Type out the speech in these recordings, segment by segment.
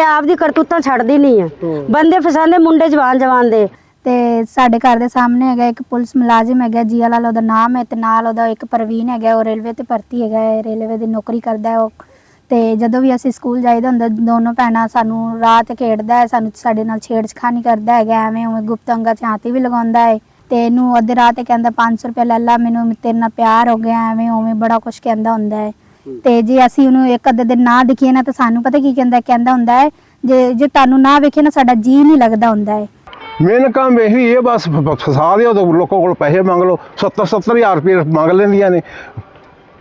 ਇਹ ਆਪਦੀ ਕਰਤੂਤਾਂ ਛੱਡਦੀ ਨਹੀਂ ਆ। ਬੰਦੇ ਫਸਾਉਂਦੇ ਮੁੰਡੇ ਜਵਾਨ ਜਵਾਨ ਦੇ। ਤੇ ਸਾਡੇ ਘਰ ਦੇ ਸਾਹਮਣੇ ਹੈਗਾ ਇੱਕ ਪੁਲਿਸ ਮੁਲਾਜ਼ਮ ਹੈਗਾ ਜੀਆ ਲਾਲ ਉਹਦਾ ਨਾਮ ਹੈ ਤੇ ਨਾਲ ਉਹਦਾ ਇੱਕ ਪ੍ਰਵੀਨ ਹੈਗਾ ਉਹ ਰੇਲਵੇ ਤੇ ਭਰਤੀ ਹੈਗਾ ਹੈ ਰੇਲਵੇ ਦੀ ਨੌਕਰੀ ਕਰਦਾ ਹੈ ਉਹ। ਤੇ ਜਦੋਂ ਵੀ ਅਸੀਂ ਸਕੂਲ ਜਾਈਦਾ ਹੁੰਦਾ ਦੋਨੋਂ ਭੈਣਾਂ ਸਾਨੂੰ ਰਾਤ ਖੇਡਦਾ ਹੈ ਸਾਨੂੰ ਸਾਡੇ ਨਾਲ ਛੇੜਛਾਣੀ ਕਰਦਾ ਹੈਗਾ ਐਵੇਂ ਉਵੇਂ ਗੁਪਤ ਅੰਗਾਂ 'ਚ ਹਾਥੀ ਵੀ ਲਗਾਉਂਦਾ ਹੈ। ਤੇ ਇਹਨੂੰ ਅੱਧੇ ਰਾਤ ਤੇ ਕਹਿੰਦਾ 500 ਰੁਪਏ ਲੈ ਲਾ ਮੈਨੂੰ ਤੇਰੇ ਨਾਲ ਪਿਆਰ ਹੋ ਗਿਆ ਐਵੇਂ ਉਵੇਂ ਬੜਾ ਕੁਝ ਕਹਿੰਦਾ ਹੁੰਦਾ ਹੈ। ਤੇ ਜੇ ਅਸੀਂ ਉਹਨੂੰ ਇੱਕ ਅੱਧੇ ਦਿਨ ਨਾ ਦਿਖੀਏ ਨਾ ਤਾਂ ਸਾਨੂੰ ਪਤਾ ਕੀ ਕਹਿੰਦਾ ਕਹਿੰਦਾ ਹੁੰਦਾ ਹੈ ਜੇ ਜੇ ਤੁਹਾਨੂੰ ਨਾ ਵੇਖੇ ਨਾ ਸਾਡਾ ਜੀ ਨਹੀਂ ਲੱਗਦਾ ਹੁੰਦਾ ਹੈ। ਮੇਨ ਕੰਮ ਇਹੀ ਹੈ ਬਸ ਫਸਾ ਦਿਓ ਤੇ ਲੋਕਾਂ ਕੋਲ ਪੈਸੇ ਮੰਗ ਲਓ। 70 70000 ਰੁਪਏ ਮੰਗ ਲੈਂਦੀਆਂ ਨੇ।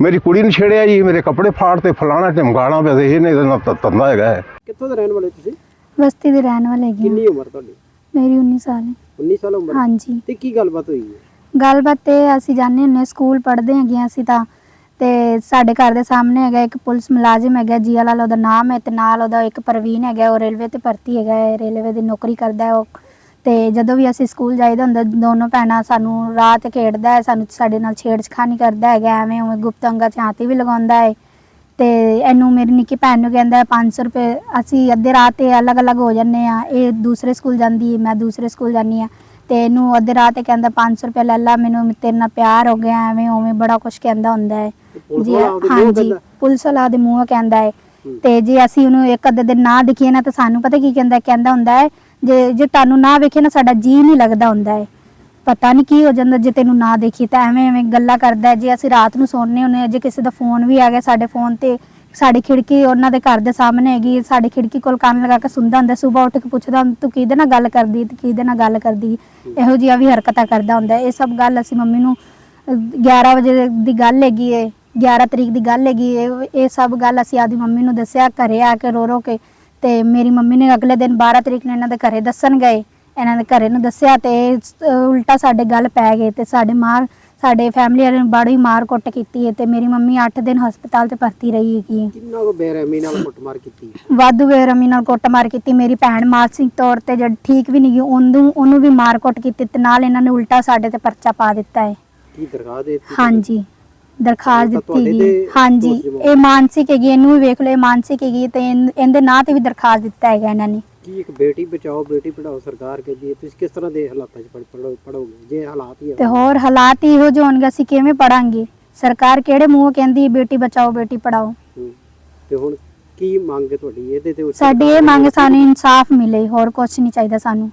ਮੇਰੀ ਕੁੜੀ ਨੂੰ ਛੇੜਿਆ ਜੀ ਮੇਰੇ ਕੱਪੜੇ ਫਾੜ ਤੇ ਫਲਾਣਾ ਢਮਕਾਣਾ ਪਿਆ ਤੇ ਇਹਦੇ ਨਾਲ ਧ- ਧੰਦਾ ਹੈਗਾ। ਕਿੱਥੋਂ ਦੇ ਰਹਿਣ ਵਾਲੇ ਤੁਸੀਂ? ਬਸਤੀ ਦੇ ਰਹਿਣ ਵਾਲੇ ਹੈਗੇ ਕਿੰਨੀ ਹਾਂ। ਉਮਰ ਤੁਹਾਡੀ? ਮੇਰੀ 19 ਸਾਲ ਹੈ। 19 ਸਾਲ ਉਮਰ? ਹਾਂਜੀ। ਤੇ ਕੀ ਗੱਲਬਾਤ ਹੋਈ ਹੈ? ਗੱਲਬਾਤ ਇਹ ਅਸੀਂ ਜਾਂਦੇ ਹੁੰਦੇ ਹਾਂ, ਸਕੂਲ ਪੜ੍ਹਦੇ ਹੈਗੇ ਅਸੀਂ ਤਾਂ। ਤੇ ਸਾਡੇ ਘਰ ਦੇ ਸਾਹਮਣੇ ਹੈਗਾ ਇੱਕ ਪੁਲਿਸ ਮੁਲਾਜ਼ਮ ਹੈਗਾ, ਜੀਆ ਲਾਲ ਉਹਦਾ ਨਾਮ ਹੈ ਤੇ ਨਾਲ ਉਹਦਾ ਇੱਕ ਪ੍ਰਵੀਨ ਹੈਗਾ, ਉਹ ਰੇਲਵੇ ਤੇ ਭਰਤੀ ਹੈਗਾ ਹੈ, ਰੇਲਵੇ ਦੀ ਨੌਕਰੀ ਕਰਦਾ ਹੈ ਉਹ। ਤੇ ਜਦੋਂ ਵੀ ਅਸੀਂ ਸਕੂਲ ਜਾਈਦਾ ਹੁੰਦਾ, ਦੋਨੋਂ ਭੈਣਾਂ ਸਾਨੂੰ ਰਾਤ ਖੇਡਦਾ ਹੈ, ਸਾਨੂੰ ਸਾਡੇ ਨਾਲ ਛੇੜਛਾਣੀ ਕਰਦਾ ਹੈਗਾ, ਐਵੇਂ ਉਵੇਂ ਗੁਪਤ ਅੰਗਾਂ 'ਚ ਹਾਥੀ ਵੀ ਲਗਾਉਂਦਾ ਹੈ। ਤੇ ਇਹਨੂੰ ਮੇਰੀ ਨਿੱਕੀ ਭੈਣ ਨੂੰ ਕਹਿੰਦਾ ਹੈ 500 ਰੁਪਏ, ਅਸੀਂ ਅੱਧੇ ਰਾਤ ਤੇ ਅਲੱਗ-ਅਲੱਗ ਹੋ ਜਾਂਦੇ ਆ ਇਹ ਦੂਸਰੇ ਸਕੂਲ ਜਾਂਦੀ ਹੈ, ਮੈਂ ਦੂਸਰੇ ਸਕੂਲ ਜਾਂਦੀ ਆ ਤੇ ਇਹਨੂੰ ਅੱਧੇ ਰਾਤ ਤੇ ਕਹਿੰਦਾ 500 ਰੁਪਏ ਲੈ ਲਾ ਮੈਨੂੰ ਤੇਰੇ ਨਾਲ ਪਿਆਰ ਹੋ ਗਿਆ ਐਵੇਂ ਉਵੇਂ ਬੜਾ ਕੁਝ ਕਹਿੰਦਾ ਹੁੰਦਾ ਹੈ ਜੀ ਹਾਂਜੀ? ਪੁਲਿਸ ਵਾਲਾ ਦੇ ਮੂੰਹੋਂ ਕਹਿੰਦਾ ਹੈ ਤੇ ਜੇ ਅਸੀਂ ਉਹਨੂੰ ਇੱਕ ਅੱਧੇ ਦਿਨ ਨਾ ਦਿਖੀਏ ਨਾ ਤਾਂ ਸਾਨੂੰ ਪਤਾ ਕੀ ਕਹਿੰਦਾ ਕਹਿੰਦਾ ਹੁੰਦਾ ਹੈ ਜੇ ਜੇ ਤੁਹਾਨੂੰ ਨਾ ਵੇਖੇ ਨਾ ਸਾਡਾ ਜੀ ਨਹੀਂ ਲੱਗਦਾ ਹੁੰਦਾ ਹੈ ਪਤਾ ਨਹੀਂ ਕੀ ਹੋ ਜਾਂਦਾ ਜੇ ਤੈਨੂੰ ਨਾ ਦੇਖੀ ਤਾਂ ਐਵੇਂ ਐਵੇਂ ਗੱਲਾਂ ਕਰਦਾ। ਜੇ ਅਸੀਂ ਰਾਤ ਨੂੰ ਸੌਂਦੇ ਹੁੰਦੇ ਹਾਂ ਜੇ ਕਿਸੇ ਦਾ ਫੋਨ ਵੀ ਆ ਗਿਆ ਸਾਡੇ ਫੋਨ ਤੇ ਸਾਡੀ ਖਿੜਕੀ ਉਹਨਾਂ ਦੇ ਘਰ ਦੇ ਸਾਹਮਣੇ ਹੈਗੀ ਸਾਡੀ ਖਿੜਕੀ ਕੋਲ ਕੰਨ ਲਗਾ ਕੇ ਸੁਣਦਾ ਹੁੰਦਾ ਸਵੇਰ ਉੱਠ ਕੇ ਪੁੱਛਦਾ ਹੁੰਦਾ, ਤੂੰ ਕਿਹਦੇ ਨਾਲ ਗੱਲ ਕਰਦੀ ਤੇ ਕਿਹਦੇ ਨਾਲ ਗੱਲ ਕਰਦੀ? ਇਹੋ ਜਿਹੀਆਂ ਵੀ ਹਰਕਤਾਂ ਕਰਦਾ ਹੁੰਦਾ। ਇਹ ਸਭ ਗੱਲ ਅਸੀਂ ਮੰਮੀ ਨੂੰ ਅਹ, 11 ਵਜੇ ਦੀ ਗੱਲ ਹੈਗੀ ਏ 11 ਤਰੀਕ ਦੀ ਗੱਲ ਹੈਗੀ ਏ ਇਹ ਸਭ ਗੱਲ ਅਸੀਂ ਆਦੀ ਮੰਮੀ ਨੂੰ ਦੱਸਿਆ ਘਰੇ ਆ ਕੇ ਰੋ ਰੋ ਕੇ ਤੇ ਮੇਰੀ ਮੰਮੀ ਨੇ ਅਗਲੇ ਦਿਨ 12 ਤਰੀਕ ਨੂੰ ਇਹਨਾਂ ਦੇ ਘਰੇ ਦੱਸਣ ਗਏ। ਇਹਨਾਂ ਦੇ ਘਰੇ ਨੂੰ ਦੱਸਿਆ ਤੇ ਅਹ, ਉਲਟਾ ਸਾਡੇ ਗੱਲ ਪੈ ਗਏ ਤੇ ਸਾਡੇ ਮਾਰ ਸਾਡੇ ਫੈਮਿਲੀ ਵਾਲਿਆਂ ਨੇ ਬੜੀ ਮਾਰ ਕੁੱਟ ਕੀਤੀ ਹੈ ਤੇ ਮੇਰੀ ਮੰਮੀ 8 ਦਿਨ ਹਸਪਤਾਲ ਤੇ ਭਰਤੀ ਰਹੀ ਹੈਗੀ ਹੈ। ਕਿੰਨਾ ਕੋ ਬੇਰਹਿਮੀ ਨਾਲ ਕੁੱਟਮਾਰ ਕੀਤੀ? ਵਾਧੂ ਬੇਰਮੀ ਨਾਲ ਕੁੱਟਮਾਰ ਕੀਤੀ। ਮੇਰੀ ਭੈਣ ਮਾਨਸਿਕ ਤੌਰ ਤੇ ਜਦ ਠੀਕ ਵੀ ਨਹੀਂ ਗਈ ਉਹਨੂੰ ਉਹਨੂੰ ਵੀ ਮਾਰ ਕੁੱਟ ਕੀਤੀ ਤੇ ਨਾਲ ਇਹਨਾਂ ਨੇ ਉਲਟਾ ਸਾਡੇ ਤੇ ਪਰਚਾ ਪਾ ਦਿੱਤਾ ਹੈ। ਕੀ ਦਰਗਾਹ ਦੇ ਦਿੱਤੀ? ਹਾਂਜੀ ਦਰਖਾਸਤ ਤਾਂ ਦਿੱਤੀ ਤੁਹਾਡੇ ਗਈ। ਤੇ ਹਾਂਜੀ ਦੋਸ਼ ਇਹ ਮਾਨਸਿਕ ਹੈਗੀ ਇਹਨੂੰ ਵੀ ਵੇਖ ਲਓ ਇਹ ਮਾਨਸਿਕ ਹੈਗੀ ਤੇ ਇਹਨ- ਇਹਦੇ ਨਾਂ ਤੇ ਵੀ ਦਰਖਾਸਤ ਦਿੱਤਾ ਹੈਗਾ ਇਹਨਾਂ ਨੇ। ਕੀ ਇੱਕ ਬੇਟੀ ਬਚਾਓ ਬੇਟੀ ਪੜਾਓ ਸਰਕਾਰ ਕਹਿੰਦੀ ਹੈ ਤੁਸੀਂ ਕਿਸ ਤਰ੍ਹਾਂ ਦੇ ਹਾਲਾਤਾਂ 'ਚ ਪੜੋਗੇ ਜੇ ਹਾਲਾਤ ਹੀ ਤੇ ਹੋਰ ਹਾਲਾਤ ਹੀ ਇਹੋ ਜਿਹੇ ਹੋਣਗੇ ਅਸੀਂ ਕਿਵੇਂ ਪੜਾਂਗੇ ਸਰਕਾਰ ਕਿਹੜੇ ਮੂੰਹ ਕਹਿੰਦੀ ਹੈ ਬੇਟੀ ਬਚਾਓ ਬੇਟੀ ਪੜਾਓ ਹੂੰ। ਤੇ ਹੁਣ ਕੀ ਮੰਗ ਹੈ ਤੁਹਾਡੀ? ਇਹਦੇ ਤੇ ਸਾਡੀ ਇਹ ਮੰਗ ਸਾਨੂੰ ਇਨਸਾਫ ਮਿਲੇ ਹੋਰ ਕੁਝ ਨਹੀਂ ਚਾਹੀਦਾ ਸਾਨੂੰ।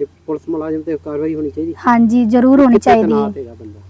ਤੇ ਪੁਲਿਸ ਮੁਲਾਜ਼ਮ ਤੇ ਕਾਰਵਾਈ ਹੋਣੀ ਚਾਹੀਦੀ? ਹਾਂਜੀ ਜ਼ਰੂਰ ਹੋਣੀ ਕਿੱਥੇ ਚਾਹੀਦੀ ਤੈਨਾਤ ਹੈ। ਹੈਗਾ ਬੰਦਾ?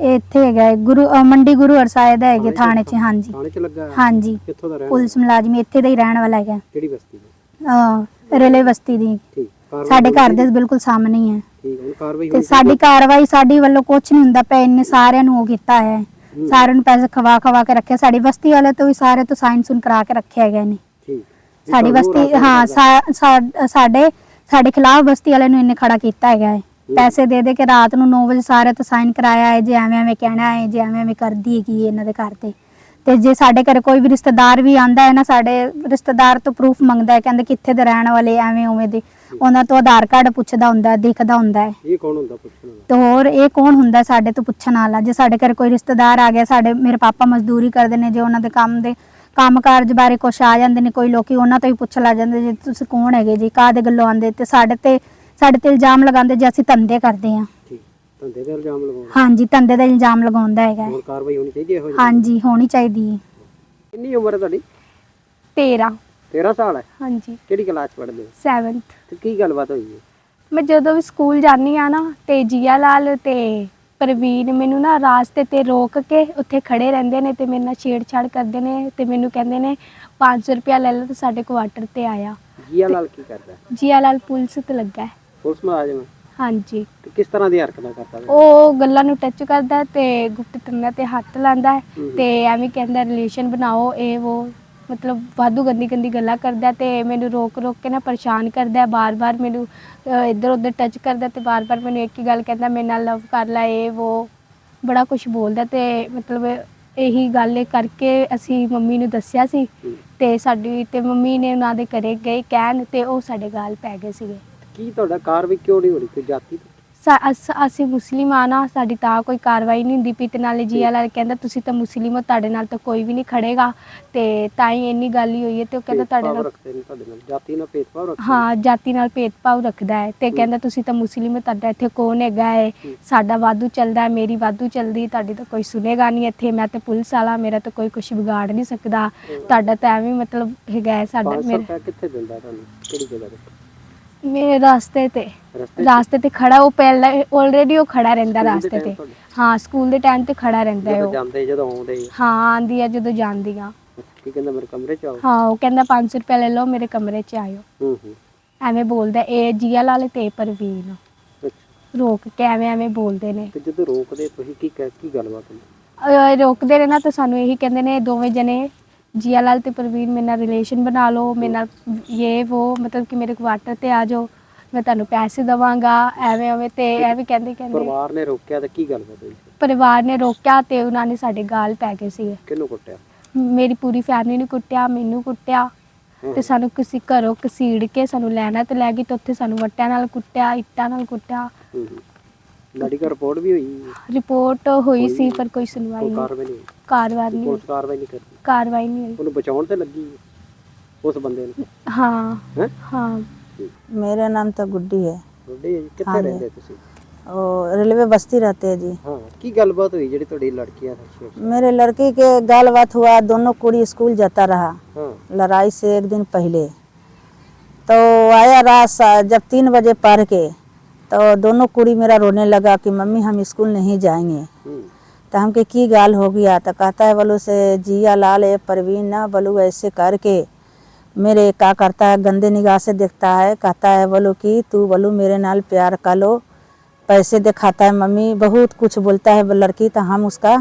ਇਹ ਇੱਥੇ ਹੈਗਾ ਹੈ, ਗੁਰੂ ਅ, ਮੰਡੀ ਗੁਰੂ ਹਰਸਾਏ ਦਾ ਹੈਗੇ ਥਾਣੇ 'ਚ ਹਾਂਜੀ। ਥਾਣੇ 'ਚ ਲੱਗਾ ਹੈ? ਹਾਂਜੀ। ਕਿੱਥੋਂ ਦਾ ਰਹਿਣ ਪੁਲਿਸ ਮੁਲਾਜ਼ਮ ਇੱਥੇ ਦਾ ਹੀ ਰਹਿਣ ਵਾਲਾ ਹੈਗਾ। ਕਿਹੜੀ ਬਸਤੀ ਦਾ? ਰੇਲੇ ਬਸਤੀ ਦੀ। ਠੀਕ ਕਾਰਵਾਈ ਸਾਡੇ ਘਰ ਦੇ? ਬਿਲਕੁਲ ਸਾਹਮਣੇ ਹੀ ਹੈ। ਠੀਕ ਹੁਣ ਕਾਰਵਾਈ ਤੇ ਸਾਡੀ ਕਾਰਵਾਈ ਸਾਡੀ ਵੱਲੋਂ ਕੁਝ ਨਹੀਂ ਹੁੰਦਾ ਪਿਆ ਇੰਨੇ ਸਾਰਿਆਂ ਨੂੰ ਉਹ ਕੀਤਾ ਹੈ। ਸਾਰਿਆਂ ਨੂੰ ਪੈਸੇ ਖਵਾ ਖਵਾ ਕੇ ਰੱਖਿਆ ਸਾਡੀ ਬਸਤੀ ਵਾਲੇ ਤੋਂ ਵੀ ਸਾਰੇ ਤੋਂ ਸਾਈਨ ਸੁਨ ਕਰਾ ਕੇ ਰੱਖਿਆ ਗਿਆ ਨੇ। ਠੀਕ। ਵੀ ਸਾਡੀ ਤੁਹਾਨੂੰ ਬਸਤੀ ਰਾਸ਼ਨ ਹਾਂ ਮਿਲਦਾ। ਸਾ- ਸਾ- ਸਾਡੇ ਸਾਡੇ ਖਿਲਾਫ ਬਸਤੀ ਵਾਲੇ ਨੂੰ ਇੰਨੇ ਖੜਾ ਕੀਤਾ ਹੈਗਾ ਹੈ। ਪੈਸੇ ਦੇ ਦੇ ਕੇ ਰਾਤ ਨੂੰ 9 ਵਜੇ ਸਾਰੇ ਤੋਂ ਸਾਈਨ ਕਰਾਇਆ ਹੈ ਜੇ ਐਵੇਂ ਐਵੇਂ ਕਹਿਣਾ ਹੈ ਜੇ ਐਵੇਂ ਐਵੇਂ ਕਰਦੀ ਹੈਗੀ ਹੈ ਇਹਨਾਂ ਦੇ ਘਰ ਤੇ। ਤੇ ਜੇ ਸਾਡੇ ਘਰੇ ਕੋਈ ਵੀ ਰਿਸ਼ਤੇਦਾਰ ਵੀ ਆਂਦਾ ਹੈ ਨਾ ਸਾਡੇ ਰਿਸ਼ਤੇਦਾਰ ਤੋਂ ਪ੍ਰੂਫ ਮੰਗਦਾ ਹੈ ਕਹਿੰਦੇ ਕਿੱਥੇ ਦੇ ਰਹਿਣ ਵਾਲੇ ਐਵੇਂ ਉਵੇਂ ਦੇ ਉਹਨਾਂ ਤੋਂ ਆਧਾਰ ਕਾਰਡ ਪੁੱਛਦਾ ਹੁੰਦਾ ਹੈ ਦੇਖਦਾ ਹੁੰਦਾ ਹੈ। ਇਹ ਕੌਣ ਹੁੰਦਾ ਪੁੱਛਣ ਵਾਲਾ? ਤੇ ਹੋਰ ਇਹ ਕੌਣ ਹੁੰਦਾ ਸਾਡੇ ਤੋਂ ਪੁੱਛਣ ਵਾਲਾ? ਜੇ ਸਾਡੇ ਘਰ ਕੋਈ ਰਿਸ਼ਤੇਦਾਰ ਆ ਗਿਆ ਸਾਡੇ ਮੇਰੇ ਪਾਪਾ ਮਜ਼ਦੂਰੀ ਕਰਦੇ ਨੇ ਜੇ ਉਹਨਾਂ ਦੇ ਕੰਮ ਦੇ ਕੰਮ ਕਾਰਜ ਬਾਰੇ ਕੁਛ ਆ ਜਾਂਦੇ ਨੇ ਕੋਈ ਲੋਕੀ ਉਹਨਾਂ ਤੋਂ ਹੀ ਪੁੱਛ ਲਾ ਜਾਂਦੇ ਜੀ ਤੁਸੀਂ ਕੌਣ ਹੈਗੇ ਜੀ ਕਾਹਦੇ ਗੱਲੋਂ ਆਂਦੇ? ਤੇ ਸਾਡੇ ਤੇ ਸਾਡੇ ਤੇ ਇਲਜ਼ਾਮ ਲਗਾਉਂਦੇ ਜੇ ਅਸੀਂ ਧੰਦੇ ਕਰਦੇ ਹਾਂ। ਧੰਦੇ ਤੇ ਇਲਜ਼ਾਮ ਲਗਾਉਣਾ ਹਾਂਜੀ ਧੰਦੇ ਦਾ ਇਲਜ਼ਾਮ ਲਗਾਉਂਦਾ ਹੈਗਾ। ਹੋਰ ਕਾਰਵਾਈ ਹੋਣੀ ਚਾਹੀਦੀ ਇਹੋ ਜਿਹੀ? ਹਾਂਜੀ ਹੋਣੀ ਚਾਹੀਦੀ ਹੈ। ਕਿੰਨੀ ਉਮਰ ਹੈ ਤੁਹਾਡੀ? 13 13 ਸਾਲ ਹੈ? ਹਾਂਜੀ। ਕਿਹੜੀ ਕਲਾਸ ਪੜ੍ਹਦੇ ਹੋ? 7th ਤੇ ਕੀ ਗੱਲਬਾਤ ਹੋਈ ਹੈ? ਮੈਂ ਜਦੋਂ ਵੀ ਸਕੂਲ ਜਾਂਦੀ ਆ ਨਾ ਤੇ ਜੀਆ ਲਾਲ ਤੇ ਪ੍ਰਵੀਨ ਮੈਨੂੰ ਨਾ ਰਾਸਤੇ ਤੇ ਰੋਕ ਕੇ ਉੱਥੇ ਖੜੇ ਰਹਿੰਦੇ ਨੇ ਤੇ ਮੇਰੇ ਨਾਲ ਛੇੜਛਾੜ ਕਰਦੇ ਨੇ ਤੇ ਮੈਨੂੰ ਕਹਿੰਦੇ ਨੇ 500 ਰੁਪਇਆ ਲੈ ਲਓ ਤੇ ਸਾਡੇ ਕੁਆਟਰ ਤੇ ਆਇਆ। ਜੀਆ ਲਾਲ ਕੀ ਕਰਦਾ? ਜੀਆ ਲਾਲ ਪੁਲਿਸ ਤੇ ਲੱਗਾ ਹੈ। ਪੁਲਿਸ ਮੁਲਾਜ਼ਮ ਹੈ। ਹਾਂਜੀ ਤੇ ਕਿਸ ਤਰ੍ਹਾਂ ਦੀ ਹਰਕਤਾਂ ਕਰਦਾ ਹੈ ਉਹ ਗੱਲਾਂ ਨੂੰ ਟੱਚ ਕਰਦਾ ਤੇ ਗੁਪਤ ਤੰਨਾ ਤੇ ਹੱਥ ਲਾਉਂਦਾ ਹੈ ਹਮ। ਤੇ ਐਵੇਂ ਕਹਿੰਦਾ ਰਿਲੇਸ਼ਨ ਬਣਾਓ ਇਹ ਉਹ ਮਤਲਬ ਵਾਧੂ ਗੰਦੀ ਗੰਦੀ ਗੱਲਾਂ ਕਰਦਾ ਤੇ ਮੈਨੂੰ ਰੋਕ ਰੋਕ ਕੇ ਨਾ ਪਰੇਸ਼ਾਨ ਕਰਦਾ ਹੈ ਬਾਰ-ਬਾਰ ਮੈਨੂੰ ਇੱਧਰ ਉੱਧਰ ਟੱਚ ਕਰਦਾ ਤੇ ਬਾਰ-ਬਾਰ ਮੈਨੂੰ ਇੱਕ ਹੀ ਗੱਲ ਕਹਿੰਦਾ ਮੇਰੇ ਨਾਲ ਲਵ ਕਰ ਲੈ ਇਹ ਉਹ ਬੜਾ ਕੁਝ ਬੋਲਦਾ ਤੇ ਮਤਲਬ ਇਹੀ ਗੱਲ ਕਰਕੇ ਅਸੀਂ ਮੰਮੀ ਨੂੰ ਦੱਸਿਆ ਸੀ ਹਮ। ਤੇ ਸਾਡੀ ਤੇ ਮੰਮੀ ਨੇ ਉਹਨਾਂ ਦੇ ਘਰੇ ਗਏ ਕਹਿਣ ਤੇ ਉਹ ਸਾਡੇ ਗਾਲ ਪੈ ਗਏ ਸੀਗੇ ਕੀ ਤੁਹਾਡਾ ਕਾਰਵਾਈ ਕਿਉਂ ਨਹੀਂ ਹੋ ਰਹੀ ਕੋਈ ਜਾਤੀ ਤੋਂ? ਸਾ- ਅਸ- ਅਸੀਂ ਮੁਸਲਿਮ ਆ ਨਾ ਸਾਡੀ ਤਾਂ ਕੋਈ ਕਾਰਵਾਈ ਨਹੀਂ ਹੁੰਦੀ ਪਈ ਤੇ ਨਾਲੇ ਜੀ। ਵਾਲਾ ਕਹਿੰਦਾ ਤੁਸੀਂ ਤਾਂ ਮੁਸਲਿਮ ਹੋ ਤੁਹਾਡੇ ਨਾਲ ਤਾਂ ਕੋਈ ਵੀ ਨਹੀਂ ਖੜੇਗਾ ਤੇ ਤਾਂ ਹੀ ਇੰਨੀ ਗੱਲ ਹੀ ਹੋਈ ਹੈ ਤੇ ਉਹ ਕਹਿੰਦਾ ਤੁਹਾਡੇ ਭੇਦਭਾਵ ਨਾਲ ਰੱਖਦੇ ਨੇ ਤੁਹਾਡੇ ਨਾਲ। ਜਾਤੀ ਨਾਲ ਭੇਦਭਾਵ ਰੱਖਦੇ ਹਾਂ ਜਾਤੀ ਨਾਲ ਭੇਦਭਾਵ ਰੱਖਦਾ ਹੈ ਤੇ ਕਹਿੰਦਾ ਤੁਸੀਂ ਤਾਂ ਮੁਸਲਿਮ ਹੋ ਤੁਹਾਡਾ ਇੱਥੇ ਕੌਣ ਹੈਗਾ ਹੈ? ਸਾਡਾ ਵਾਧੂ ਚੱਲਦਾ ਹੈ ਮੇਰੀ ਵਾਧੂ ਚੱਲਦੀ ਤੁਹਾਡੀ ਤਾਂ ਕੋਈ ਸੁਨੇਗਾ ਨਹੀਂ ਇੱਥੇ ਮੈਂ ਤੇ ਪੁਲਿਸ ਵਾਲਾ ਮੇਰਾ ਤਾਂ ਕੋਈ ਕੁਝ ਵਿਗਾੜ ਨਹੀਂ ਸਕਦਾ। ਤੁਹਾਡਾ ਤਾਂ ਐਵੇਂ ਮਤਲਬ ਹੈਗਾ ਹੈ ਸਾਡਾ 500 ਮੇਰੇ ਰੁਪਏ ਕਿੱਥੇ ਦਿੰਦਾ ਤੁਹਾਨੂੰ? ਕਿਹੜੀ ਜਗ੍ਹਾ ਤੇ? ਮੇਰੇ ਰਾਸਤੇ ਤੇ। ਰਸਤੇ 'ਚ? ਰਾਸਤੇ ਤੇ ਖੜਾ ਉਹ ਪਹਿਲਾਂ ਆਲਰੇਡੀ ਉਹ ਖੜਾ ਰਹਿੰਦਾ ਸਕੂਲ ਦੇ ਰਾਸਤੇ time ਤੇ। ਤੁਹਾਡੇ? ਹਾਂ ਸਕੂਲ ਦੇ ਟਾਈਮ ਤੇ ਖੜਾ ਰਹਿੰਦਾ ਹੈ ਜਦੋਂ ਉਹ। ਜਾਂਦੇ ਜਦੋਂ ਆਉਂਦੇ? ਹਾਂ ਆਂਦੀ ਆ ਜਦੋਂ ਜਾਂਦੀ ਆ ਕੀ ਕਹਿੰਦਾ ਮੇਰੇ ਕਮਰੇ 'ਚ ਆਓ? ਹਾਂ ਉਹ ਕਹਿੰਦਾ 500 ਰੁਪਏ ਲੈ ਲਓ ਮੇਰੇ ਕਮਰੇ 'ਚ ਆਇਓ। ਹੂੰ ਹੂੰ। ਐਵੇਂ ਬੋਲਦਾ ਇਹ ਜੀਆ ਲਾਲ ਤੇ ਪਰਵੀਨ। ਅੱਛਾ। ਰੋਕ ਕੇ ਐਵੇਂ ਐਵੇਂ ਬੋਲਦੇ ਨੇ। ਤੇ ਜਦੋਂ ਰੋਕਦੇ ਤੁਸੀਂ ਕੀ ਕਹਿ- ਕੀ ਗੱਲਬਾਤ ਹੁੰਦੀ? ਅਹ ਰੋਕਦੇ ਨਾ ਤਾਂ ਸਾਨੂੰ ਇਹੀ ਕਹਿੰਦੇ ਨੇ ਦੋਵੇਂ ਜਣੇ ਲਾਲ ਤੇ ਪ੍ਰਵੀਨ ਮੇਰੇ ਨਾਲ ਰਿਲੇਸ਼ਨ ਬਣਾ ਲਓ ਮੇਰੇ ਨਾਲ ਇਹ ਉਹ ਮਤਲਬ ਕਿ ਮੇਰੇ ਕੁਆਟਰ ਤੇ ਆ ਜਾਓ ਮੈਂ ਤੁਹਾਨੂੰ ਪੈਸੇ ਦਵਾਂਗਾ ਐਵੇਂ ਐਵੇਂ ਤੇ ਇਹ ਵੀ ਕਹਿੰਦੇ ਕਹਿੰਦੇ। ਪਰਿਵਾਰ ਨੇ ਰੋਕਿਆ ਤੇ ਕੀ ਗੱਲਬਾਤ ਹੋਈ ਪਰਿਵਾਰ ਨੇ ਰੋਕਿਆ ਤੇ ਉਹਨਾਂ ਨੇ ਸਾਡੇ ਗਾਲ ਪੈ ਗਏ ਸੀ ਕਿਹਨੂੰ ਕੁੱਟਿਆ? ਮੇਰੀ ਪੂਰੀ ਫੈਮਿਲੀ ਨੂੰ ਕੁੱਟਿਆ ਮੈਨੂੰ ਕੁੱਟਿਆ ਤੇ ਸਾਨੂੰ ਕਿਸੇ ਘਰੋਂ ਕਸੀੜ ਕੇ ਸਾਨੂੰ ਲੈਣਾ ਤੇ ਲੈ ਗਈ ਤੇ ਉੱਥੇ ਸਾਨੂੰ ਵੱਟਿਆਂ ਨਾਲ ਕੁੱਟਿਆ ਇੱਟਾਂ ਨਾਲ ਕੁੱਟਿਆ। ਹੂੰ ਹੂੰ। ਮੈਡੀਕਲ ਰਿਪੋਰਟ ਵੀ ਹੋਈ? ਰਿਪੋਰਟ ਹੋਈ ਸੀ ਪਰ ਕੋਈ ਸੁਣਵਾਈ ਕੋਈ ਨਹੀਂ। ਕਾਰਵਾਈ ਨਹੀਂ ਹੋਈ। ਕਾਰਵਾਈ ਨਹੀਂ ਪੁਲਿਸ ਕਾਰਵਾਈ ਨਹੀਂ ਕਰਦੀ ਕਾਰਵਾਈ ਨਹੀਂ ਹੋਈ ਉਹਨੂੰ ਬਚਾਉਣ ਤੇ ਲੱਗੀ ਉਸ ਬੰਦੇ ਨੂੰ ਹਾਂ ਹੈ ਹਾਂ मेरा नाम तो गुड्डी है ਰੋਡੇ ਜੀ ਕਿੱਥੇ ਹਾਂਜੀ। ਰਹਿੰਦੇ ਤੁਸੀਂ और रेलवे बस्ती रहते हैं जी ਹਾਂ ਕੀ ਗੱਲਬਾਤ ਹੋਈ ਜਿਹੜੀ ਤੁਹਾਡੀ ਲੜਕੀਆਂ ਨਾਲ मेरे लड़की के गाल बात हुआ दोनों कुड़ी स्कूल जाता रहा ਹਾਂ लड़ाई से एक दिन पहले तो आया रात सा- जब तीन बजे पढ़ के तो दोनों कुड़ी मेरा रोने लगा कि मम्मी हम स्कूल नहीं जाएंगे ਹੂੰ तो हमके की गाल हो गया तो कहता है बोलो से जिया लाल ए परवीन ना बोलो ऐसे करके। मेरे क्या करता है, गंदे निगाह से देखता है, कहता है बोलो कि, तू बोलो मेरे नाल प्यार कर लो, पैसे दिखाता है मम्मी, बहुत कुछ बोलता है लड़की तो हम उसका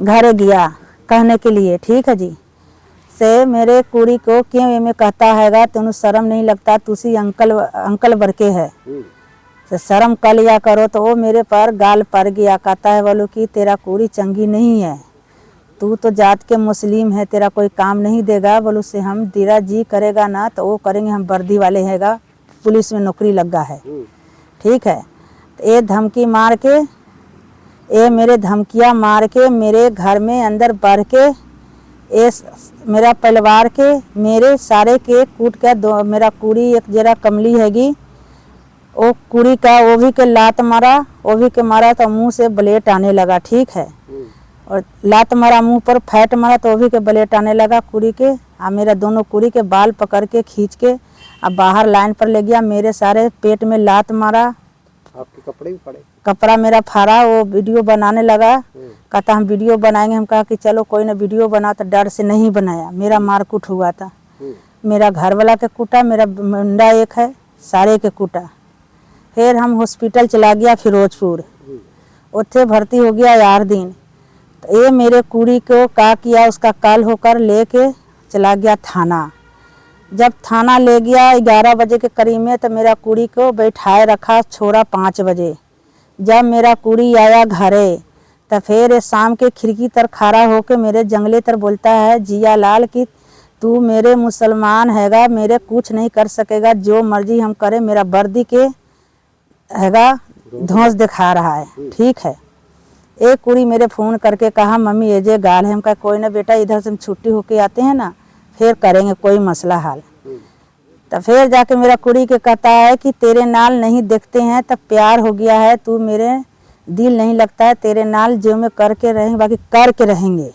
घर गया कहने के लिए, ठीक है जी? से मेरे कुड़ी को क्यों ये में कहता हैगा, तेन शर्म नहीं लगता तुसी अंकल अंकल बरके है। ਹੂੰ तो शर्म कर लिया करो तो वो मेरे पर गाल पड़ गया। कहता है बोलो कि तेरा कुड़ी चंगी नहीं है। तू तो जात के मुस्लिम है तेरा कोई काम नहीं देगा। बोलो से हम दीरा जी करेगा ना तो वो करेंगे हम वर्दी वाले हैगा। पुलिस में नौकरी लगा है। ठीक है? तो ये धमकी मार के ये मेरे धमकियाँ मार के मेरे घर में अंदर बढ़ के ये मेरा परिवार के मेरे सारे के कूट के दो मेरा कुड़ी एक जरा कमली हैगी। वो कुड़ी का वो भी के लात मारा वो भी के मारा तो मुँह से ब्लेड आने लगा ठीक है? और लात मारा मुँह पर फैट मारा तो वो भी के ब्लेड आने लगा कुड़ी के। आ मेरा दोनों कुड़ी के बाल पकड़ के खींच के अब बाहर लाइन पर ले गया मेरे सारे पेट में लात मारा। आपके कपड़े भी पड़े कपड़ा मेरा फाड़ा वो वीडियो बनाने लगा। हम्म। कहता हम वीडियो बनाएँगे। हम कहा कि चलो कोई ना वीडियो बना। तो डर से नहीं बनाया। मेरा मारकूट हुआ था। मेरा घर वाला के कूटा मेरा मुंडा एक है सारे के कूटा। फिर हम हॉस्पिटल चला गया फिरोजपुर। उत्थे भर्ती हो गया यार दिन। तो ये मेरे कुड़ी को का किया उसका कल होकर ले लेके चला गया थाना। जब थाना ले गया ग्यारह बजे के करीब में तो मेरा कुड़ी को बैठाए रखा छोड़ा पाँच बजे। जब मेरा कुड़ी आया घरे तो फिर शाम के खिड़की तर खड़ा होके मेरे जंगले तर बोलता है, जिया लाल कि तू मेरे मुसलमान हैगा, मेरे कुछ नहीं कर सकेगा, जो मर्ज़ी हम करें, मेरा वर्दी के हैगा? धौंस दिखा रहा है। ठीक है। एक कुड़ी मेरे फ़ोन करके कहा, मम्मी, ये जे गाल है हम कहा कोई ना बेटा, इधर से हम छुट्टी होके आते हैं ना, फिर करेंगे कोई मसला हाल। तो फिर जाके मेरा कुड़ी के कहता है कि, तेरे नाल नहीं देखते हैं, तब प्यार हो गया है, तू मेरे दिल नहीं लगता है, तेरे नाल जो में करके रहेंगे बाकी करके रहेंगे।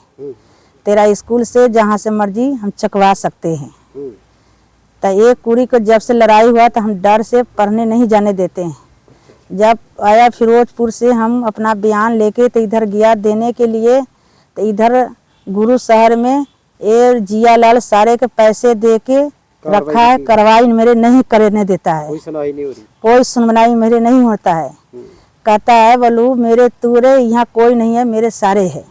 तेरा स्कूल से जहाँ से मर्ज़ी हम चकवा सकते हैं। तो एक कुड़ी को जब से लड़ाई हुआ तो हम डर से पढ़ने नहीं जाने देते हैं। जब आया फिरोजपुर से हम अपना बयान लेके तो इधर गया देने के लिए तो इधर गुरु शहर में ये जिया लाल सारे के पैसे दे के रखा है कार्रवाई मेरे नहीं करने देता है कोई सुनाई नहीं हो रही कोई सुनवाई मेरे नहीं होता है हम्म। कहता है बोलू मेरे तूरे यहाँ कोई नहीं है मेरे सारे है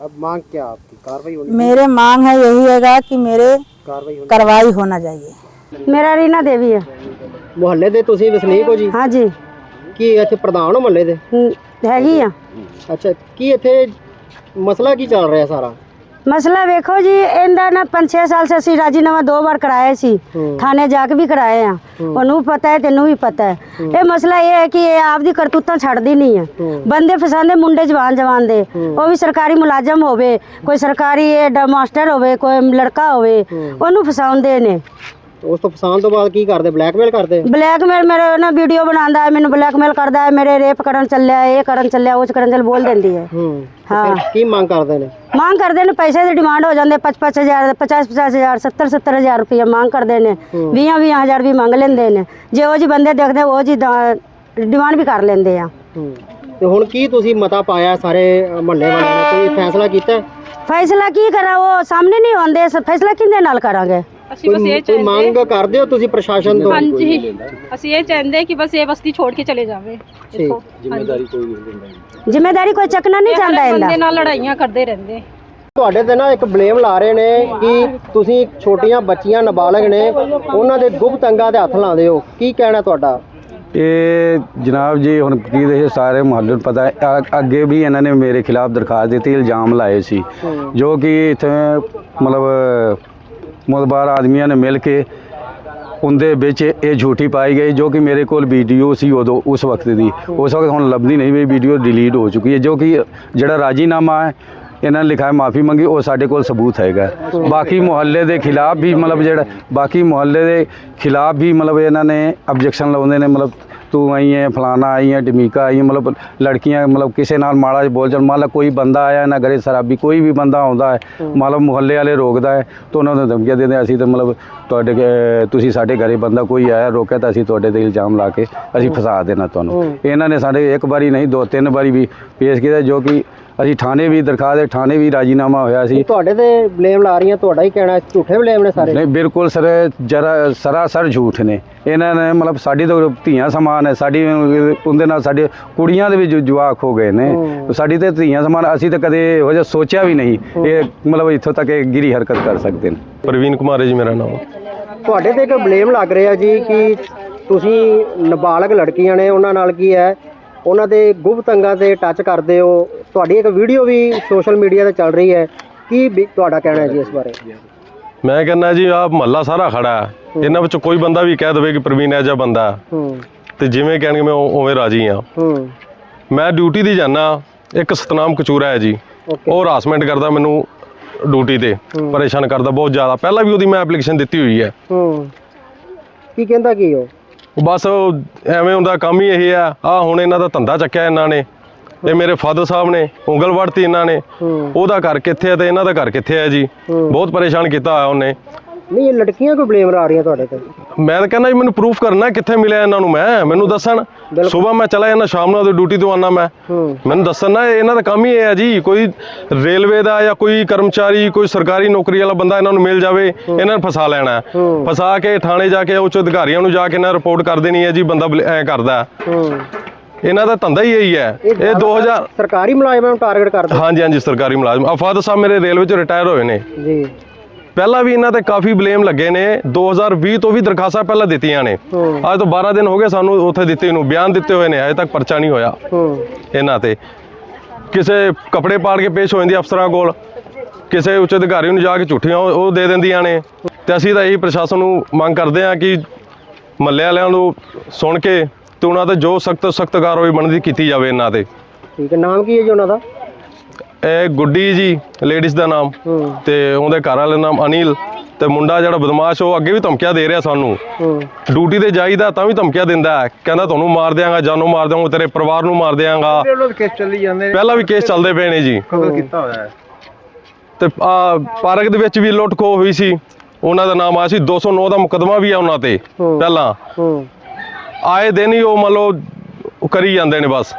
अब मांग क्या आपकी कार्रवाई होनी मेरे मांग है यही हैगा कि मेरे कार्रवाई होनी कार्रवाई होना चाहिए ਮੇਰਾ ਰੀਨਾ ਦੇਵੀ ਹੈ ਮੁਹੱਲੇ ਦੇ ਤੁਸੀਂ ਵਸਨੀਕ ਹੋ ਜੀ ਹਾਂਜੀ ਕੀ ਇੱਥੇ ਪ੍ਰਧਾਨ ਹੋ ਮੁਹੱਲੇ ਦੇ? ਹਮ, ਹੈਗੀ ਆ। ਅੱਛਾ ਕੀ ਇੱਥੇ ਮਸਲਾ ਕੀ ਚੱਲ ਰਿਹਾ ਸਾਰਾ? ਮਸਲਾ ਵੇਖੋ ਜੀ ਇਹਦਾ ਨਾ 5-6 ਸਾਲ ਸੇ ਅਸੀਂ ਰਾਜੀਨਾਮਾ ਦੋ ਵਾਰ ਕਰਾਏ ਸੀ। ਥਾਣੇ ਜਾ ਕੇ ਵੀ ਕਰਾਏ ਆ। ਉਹਨੂੰ ਪਤਾ ਹੈ ਤੈਨੂੰ ਵੀ ਪਤਾ ਹੈ। ਇਹ ਮਸਲਾ ਇਹ ਹੈ ਕਿ ਇਹ ਆਪਦੀ ਕਰਤੂਤਾਂ ਛੱਡਦੀ ਨਹੀਂ ਹੈ। ਬੰਦੇ ਫਸਾਉਂਦੇ ਮੁੰਡੇ ਜਵਾਨ ਜਵਾਨ ਦੇ। ਉਹ ਵੀ ਸਰਕਾਰੀ ਮੁਲਾਜ਼ਮ ਹੋਵੇ ਕੋਈ ਸਰਕਾਰੀ ਇਹ ਡ- ਮਾਸਟਰ ਹੋਵੇ ਕੋਈ ਲੜਕਾ ਹੋਵੇ ਉਹਨੂੰ ਫਸਾਉਂਦੇ ਨੇ। ਉਸ ਤੋਂ ਫਸਾਉਣ ਤੋਂ ਬਾਅਦ ਕੀ ਕਰਦੇ? ਬਲੈਕਮੇਲ ਕਰਦੇ? ਬਲੈਕਮੇਲ ਮੇਰੇ ਨਾ ਵੀਡੀਓ ਬਣਾਉਂਦਾ ਹੈ ਮੈਨੂੰ ਬਲੈਕਮੇਲ ਕਰਦਾ ਹੈ ਮੇਰੇ ਰੇਪ ਕਰਨ ਚੱਲਿਆ ਇਹ ਕਰਨ ਚੱਲਿਆ ਉਹ ਕਰਨ ਚੱਲ ਬੋਲ ਦਿੰਦੀ ਹੈ। ਹੂੰ ਹਾਂ। ਕੀ ਮੰਗ ਕਰਦੇ ਨੇ? ਮੰਗ ਕਰਦੇ ਨੇ ਪੈਸੇ ਦੀ ਡਿਮਾਂਡ ਹੋ ਜਾਂਦੇ 5-5000 50-50000 70-70000 ਰੁਪਏ ਮੰਗ ਕਰਦੇ ਨੇ। 20-20 ਹਜ਼ਾਰ ਵੀ ਮੰਗ ਲੈਂਦੇ ਨੇ। ਜੇ ਉਹ ਜੀ ਬੰਦੇ ਦੇਖਦੇ ਉਹ ਜੀ ਡਿਮਾਂਡ ਵੀ ਕਰ ਲੈਂਦੇ ਆ। ਤੇ ਹੁਣ ਕੀ ਤੁਸੀਂ ਮਤਾ ਪਾਇਆ ਸਾਰੇ ਮਹੱਲੇ ਵਾਲਿਆਂ ਨੇ? ਕੋਈ ਫੈਸਲਾ ਕੀਤਾ? ਫੈਸਲਾ ਕੀ ਕਰਾਂ ਉਹ ਸਾਹਮਣੇ ਨਹੀਂ ਆਉਂਦੇ ਫੈਸਲਾ ਕਿਹਦੇ ਨਾਲ ਕਰਾਂਗੇ? ਅਸੀਂ ਬਸ ਇਹ ਕੋਈ ਮੰਗ ਕਰਦੇ ਹੋ ਤੁਸੀਂ ਪ੍ਰਸ਼ਾਸਨ ਤੋਂ? ਹਾਂਜੀ। ਅਸੀਂ ਇਹ ਚਾਹੁੰਦੇ ਕਿ ਬਸ ਇਹ ਬਸਤੀ ਛੋੜ ਕੇ ਚਲੇ ਜਾਵੇ। ਇੱਥੋਂ ਜ਼ਿੰਮੇਵਾਰੀ ਕੋਈ ਚੱਕਣਾ ਨਹੀਂ ਚਾਹੁੰਦਾ ਬੰਦੇ ਇਹਦਾ। ਨਾਲ ਲੜਾਈਆਂ ਕਰਦੇ ਰਹਿੰਦੇ। ਤੁਹਾਡੇ ਤੇ ਨਾ ਇੱਕ ਬਲੇਮ ਲਾ ਰਹੇ ਨੇ ਕਿ ਤੁਸੀਂ ਛੋਟੀਆਂ ਬੱਚੀਆਂ ਨਾਬਾਲਗ ਨੇ ਉਹਨਾਂ ਦੇ ਗੁਪਤ ਅੰਗਾਂ ਤੇ ਹੱਥ ਲਾਉਂਦੇ ਹੋ। ਕੀ ਕਹਿਣਾ ਤੁਹਾਡਾ? ਇਹ ਜਨਾਬ ਜੀ ਹੁਣ ਕੀ ਦੇ ਸਾਰੇ ਮੁਹੱਲੇ ਨੂੰ ਪਤਾ ਹੈ ਅੱਗੇ ਵੀ ਇਹਨਾਂ ਨੇ ਮੇਰੇ ਖਿਲਾਫ ਦਰਖਾਸਤ ਦਿੱਤੀ ਇਲਜ਼ਾਮ ਲਾਏ ਸੀ। ਜੋ ਕਿ ਇੱਥੇ ਮਤਲਬ ਮੁਤਬਾਰ ਆਦਮੀਆਂ ਨੇ ਮਿਲ ਕੇ ਉਹਦੇ ਵਿੱਚ ਇਹ ਝੂਠੀ ਪਾਈ ਗਈ, ਜੋ ਕਿ ਮੇਰੇ ਕੋਲ ਵੀਡੀਓ ਸੀ ਉਦੋਂ, ਉਸ ਵਕਤ ਦੀ। ਉਸ ਵਕਤ ਹੁਣ ਲੱਭਦੀ ਨਹੀਂ ਵੀ ਵੀਡੀਓ ਡਿਲੀਟ ਹੋ ਚੁੱਕੀ ਹੈ, ਜੋ ਕਿ ਜਿਹੜਾ ਰਾਜੀਨਾਮਾ ਹੈ, ਇਹਨਾਂ ਨੇ ਲਿਖਾਇਆ, ਮਾਫੀ ਮੰਗੀ, ਉਹ ਸਾਡੇ ਕੋਲ ਸਬੂਤ ਹੈਗਾ। ਬਾਕੀ ਮੁਹੱਲੇ ਦੇ ਖਿਲਾਫ ਵੀ ਮਤਲਬ ਜਿਹੜਾ, ਬਾਕੀ ਮੁਹੱਲੇ ਦੇ ਖਿਲਾਫ ਵੀ ਮਤਲਬ ਇਹਨਾਂ ਨੇ ਆਬਜੈਕਸ਼ਨ ਲਾਉਂਦੇ ਨੇ, ਮਤਲਬ ਤੂੰ ਆਈ ਹੈ ਫਲਾਣਾ ਆਈ ਹੈ ਡਮੀਕਾ ਆਈ ਹੈ ਮਤਲਬ ਲੜਕੀਆਂ ਮਤਲਬ ਕਿਸੇ ਨਾਲ ਮਾੜਾ ਜਿਹਾ ਬੋਲ ਚੱਲ ਮੰਨ ਲਾ ਕੋਈ ਬੰਦਾ ਆਇਆ ਨਾ ਘਰੇ ਸ਼ਰਾਬੀ ਕੋਈ ਵੀ ਬੰਦਾ ਆਉਂਦਾ ਹੈ ਮਤਲਬ ਮੁਹੱਲੇ ਵਾਲੇ ਰੋਕਦਾ ਹੈ ਤਾਂ ਉਹਨਾਂ ਨੂੰ ਧਮਕੀਆਂ ਦਿੰਦੇ ਅਸੀਂ ਤਾਂ ਮਤਲਬ ਤੁਹਾਡੇ ਤੁਸੀਂ ਸਾਡੇ ਘਰੇ ਬੰਦਾ ਕੋਈ ਆਇਆ ਰੋਕਿਆ ਤਾਂ ਅਸੀਂ ਤੁਹਾਡੇ ਤੇ ਇਲਜ਼ਾਮ ਲਾ ਕੇ ਅਸੀਂ ਫਸਾ ਦੇਣਾ ਤੁਹਾਨੂੰ। ਇਹਨਾਂ ਨੇ ਸਾਡੇ ਇੱਕ ਵਾਰੀ ਨਹੀਂ ਦੋ ਤਿੰਨ ਵਾਰੀ ਵੀ ਪੇਸ਼ ਕੀਤਾ ਜੋ ਕਿ ਅਸੀਂ ਥਾਣੇ ਵੀ ਦਰਖਾਸਤ ਦੇ ਥਾਣੇ ਵੀ ਰਾਜੀਨਾਮਾ ਹੋਇਆ ਸੀ। ਤੁਹਾਡੇ ਤੇ ਬਲੇਮ ਲਾ ਰਹੀਆਂ ਤੁਹਾਡਾ ਹੀ ਕਹਿਣਾ ਝੂਠੇ ਬਲੇਮ ਨੇ ਸਾਰੇ। ਨਹੀਂ ਬਿਲਕੁਲ ਸਰ ਜਰਾ ਸਰਾਸਰ ਝੂਠ ਨੇ। ਇਹਨਾਂ ਨੇ ਮਤਲਬ ਸਾਡੀ ਤਾਂ ਧੀਆਂ ਸਮਾਨ ਹੈ ਸਾਡੀ ਉਹਦੇ ਨਾਲ ਸਾਡੇ ਕੁੜੀਆਂ ਦੇ ਵੀ ਜਵਾਕ ਹੋ ਗਏ ਨੇ। ਸਾਡੀ ਤੇ ਧੀਆਂ ਸਮਾਨ ਅਸੀਂ ਤਾਂ ਕਦੇ ਇਹੋ ਜਿਹਾ ਸੋਚਿਆ ਵੀ ਨਹੀਂ। ਇਹ ਮਤਲਬ ਇੱਥੋਂ ਤੱਕ ਇਹ ਗਿਰੀ ਹਰਕਤ ਕਰ ਸਕਦੇ ਨੇ। ਪ੍ਰਵੀਨ ਕੁਮਾਰ ਜੀ ਮੇਰਾ ਨਾਮ। ਤੁਹਾਡੇ ਤੇ ਇੱਕ ਬਲੇਮ ਲੱਗ ਰਿਹਾ ਜੀ ਕਿ ਤੁਸੀਂ ਨਾਬਾਲਗ ਲੜਕੀਆਂ ਨੇ ਉਹਨਾਂ ਨਾਲ ਕੀ ਹੈ? ਉਹਨਾਂ ਦੇ ਗੁਪਤ ਅੰਗਾਂ ਤੇ ਟੱਚ ਕਰਦੇ ਹੋ। ਤੁਹਾਡੀ ਇੱਕ ਵੀਡੀਓ ਵੀ ਸੋਸ਼ਲ ਮੀਡੀਆ ਤੇ ਚੱਲ ਰਹੀ ਹੈ। ਕੀ ਵੀ ਤੁਹਾਡਾ ਕਹਿਣਾ ਹੈ ਜੀ ਇਸ ਬਾਰੇ? ਮੈਂ ਕਹਿੰਦਾ ਜੀ ਆਹ ਮਹੱਲਾ ਸਾਰਾ ਖੜਾ ਹੈ। ਇਹਨਾਂ ਵਿੱਚ ਕੋਈ ਬੰਦਾ ਵੀ ਕਹਿ ਦਵੇ ਕਿ ਪ੍ਰਵੀਨ ਐਜਾ ਬੰਦਾ ਹੈ, ਹੂੰ। ਤੇ ਜਿਵੇਂ ਕਹਿਣਗੇ ਮੈਂ ਉ- ਉਵੇਂ ਰਾਜੀ ਹਾਂ। ਹੂੰ। ਮੈਂ ਡਿਊਟੀ ਦੀ ਜਾਣਾ ਇੱਕ ਸਤਨਾਮ ਕਚੂਰਾ ਹੈ ਜੀ। ਉਹ ਹਰਾਸਮੈਂਟ ਕਰਦਾ ਮੈਨੂੰ ਡਿਊਟੀ ਤੇ। ਪਰੇਸ਼ਾਨ ਕਰਦਾ ਬਹੁਤ ਜ਼ਿਆਦਾ। ਪਹਿਲਾਂ ਵੀ ਉਹਦੀ ਮੈਂ ਐਪਲੀਕੇਸ਼ਨ ਦਿੱਤੀ ਹੋਈ ਹੈ। ਹੂੰ। ਕੀ ਕਹਿੰਦਾ ਕੀ ਉਹ? ਬਸ ਉਹ ਐਵੇਂ ਹੁੰਦਾ ਕੰਮ ਹੀ ਇਹ ਆ। ਆ ਹੁਣ ਇਹਨਾਂ ਦਾ ਧੰਦਾ ਚੱਕਿਆ ਇਹਨਾਂ ਨੇ। ਇਹ ਮੇਰੇ ਫਾਦਰ ਸਾਹਿਬ ਨੇ ਉਂਗਲ ਵੜਤੀ ਇਹਨਾਂ ਨੇ। ਉਹਦਾ ਘਰ ਕਿੱਥੇ ਹੈ ਤੇ ਇਹਨਾਂ ਦਾ ਘਰ ਕਿੱਥੇ ਹੈ ਜੀ? ਬਹੁਤ ਪਰੇਸ਼ਾਨ ਕੀਤਾ ਹੋਇਆ ਉਹਨੇ। ਨਹੀਂ ਇਹ ਲੜਕੀਆਂ ਕੋਈ ਬਲੇਮ ਲਾ ਰਹੀਆਂ ਤੁਹਾਡੇ ਤੇ। ਮੈਂ ਤਾਂ ਕਹਿੰਦਾ ਜੀ ਮੈਨੂੰ ਪ੍ਰੂਫ ਕਰਨਾ ਕਿੱਥੇ ਮਿਲਿਆ ਇਹਨਾਂ ਨੂੰ ਮੈਂ। ਮੈਨੂੰ ਦੱਸਣ। ਸਵੇਰ ਮੈਂ ਚਲਾ ਜਾਂਦਾ ਸ਼ਾਮ ਨੂੰ ਉਹਦੀ ਡਿਊਟੀ ਤੋਂ ਆਉਣਾ ਮੈਂ। ਮੈਨੂੰ ਦੱਸਣ ਨਾ ਇਹਨਾਂ ਦਾ ਕੰਮ ਹੀ ਇਹ ਹੈ ਜੀ। ਕੋਈ ਰੇਲਵੇ ਦਾ ਜਾਂ ਕੋਈ ਕਰਮਚਾਰੀ ਕੋਈ ਸਰਕਾਰੀ ਨੌਕਰੀ ਵਾਲਾ ਬੰਦਾ ਇਹਨਾਂ ਨੂੰ ਮਿਲ ਜਾਵੇ ਇਹਨਾਂ ਨੂੰ ਫਸਾ ਲੈਣਾ। ਫਸਾ ਕੇ ਥਾਣੇ ਜਾ ਕੇ ਉੱਚ ਅਧਿਕਾਰੀਆਂ ਨੂੰ ਜਾ ਕੇ ਇਹਨਾਂ ਰਿਪੋਰਟ ਕਰ ਦੇਣੀ ਹੈ ਜੀ ਬੰਦਾ ਐ ਕਰਦਾ ਇਹਨਾਂ ਦਾ ਧੰਦਾ ਹੀ ਇਹੀ ਹੈ। ਇਹ 2000 ਸਰਕਾਰੀ ਮੁਲਾਜ਼ਮਾਂ ਨੂੰ ਟਾਰਗੇਟ ਕਰਦੇ। ਹਾਂਜੀ ਹਾਂਜੀ ਸਰਕਾਰੀ ਮੁਲਾਜ਼ਮ। ਆਫਾਦਰ ਸਾਹਿਬ ਮੇਰੇ ਰੇਲਵੇ ਚ ਰਿਟਾਇਰ ਹੋਏ ਨੇ। ਜੀ। ਪਹਿਲਾਂ ਵੀ ਇਹਨਾਂ ਤੇ ਕਾਫੀ ਬਲੇਮ ਲੱਗੇ ਨੇ। 2020 ਤੋਂ ਵੀ ਦਰਖਾਸਤਾਂ ਪਹਿਲਾਂ ਦਿੱਤੀਆਂ ਨੇ। ਅੱਜ ਤੋਂ 12 ਦਿਨ ਹੋ ਗਏ ਸਾਨੂੰ ਉੱਥੇ ਦਿੱਤੇ ਨੂੰ। ਬਿਆਨ ਦਿੱਤੇ ਹੋਏ ਨੇ ਅਜੇ ਤੱਕ ਪਰਚਾ ਨਹੀਂ ਹੋਇਆ। ਇਹਨਾਂ ਤੇ। ਕਿਸੇ ਕੱਪੜੇ ਪਾੜ ਕੇ ਪੇਸ਼ ਹੋ ਜਾਂਦੀ ਅਫਸਰਾਂ ਕੋਲ। ਕਿਸੇ ਉੱਚ ਅਧਿਕਾਰੀ ਨੂੰ ਜਾ ਕੇ ਝੂਠੀਆਂ ਉਹ ਉਹ ਦੇ ਦਿੰਦੀਆਂ ਨੇ। ਤੇ ਅਸੀਂ ਤਾਂ ਇਹੀ ਪ੍ਰਸ਼ਾਸਨ ਨੂੰ ਮੰਗ ਕਰਦੇ ਹਾਂ ਕਿ ਮੱਲੇ ਵਾਲਿਆਂ ਨੂੰ ਸੁਣ ਕੇ ਤੇ ਉਹਨਾਂ ਤੇ ਜੋ ਸਖਤ ਸਖਤ ਕਾਰਵਾਈ ਬਣਦੀ ਕੀਤੀ ਜਾਵੇ ਇਹਨਾਂ ਤੇ। ਠੀਕ ਹੈ। ਨਾਮ ਕੀ ਹੈ ਜੀ ਉਹਨਾਂ ਦਾ? ਇਹ ਗੁੱਡੀ ਜੀ ਲੇਡੀਜ਼ ਦਾ ਨਾਮ। ਤੇ ਉਹਦੇ ਘਰ ਵਾਲੇ ਦਾ ਨਾਮ ਅਨਿਲ। ਤੇ ਮੁੰਡਾ ਜਿਹੜਾ ਬਦਮਾਸ਼ ਉਹ ਅੱਗੇ ਵੀ ਧਮਕੀਆਂ ਦੇ ਰਿਹਾ ਸਾਨੂੰ। ਹੂੰ। ਡਿਊਟੀ ਤੇ ਜਾਈਦਾ ਤਾਂ ਵੀ ਧਮਕੀਆਂ ਦਿੰਦਾ ਹੈ। ਕਹਿੰਦਾ ਤੁਹਾਨੂੰ ਮਾਰ ਦਿਆਂਗਾ ਜਾਨੋਂ ਮਾਰ ਦਿਆਂਗਾ ਤੇਰੇ ਪਰਿਵਾਰ ਨੂੰ ਮਾਰ ਦਿਆਂਗਾ। ਪਹਿਲਾਂ ਵੀ ਕੇਸ ਚੱਲਦੇ ਪਏ ਨੇ ਜੀ। ਕੀਤਾ ਹੋਇਆ ਹੈ। ਤੇ ਆ ਪਾਰਕ ਦੇ ਵਿੱਚ ਵੀ ਲੁੱਟ ਖੋਹ ਹੋਈ ਸੀ। ਉਹਨਾਂ ਦਾ ਨਾਮ ਆਇਆ ਸੀ 209 ਦਾ ਮੁਕਦਮਾ ਵੀ ਆ ਉਹਨਾਂ ਤੇ ਪਹਿਲਾਂ। ਆਏ ਦਿਨ ਹੀ ਉਹ ਮੰਨ ਲਓ ਉਹ ਕਰੀ ਜਾਂਦੇ ਨੇ ਬਸ।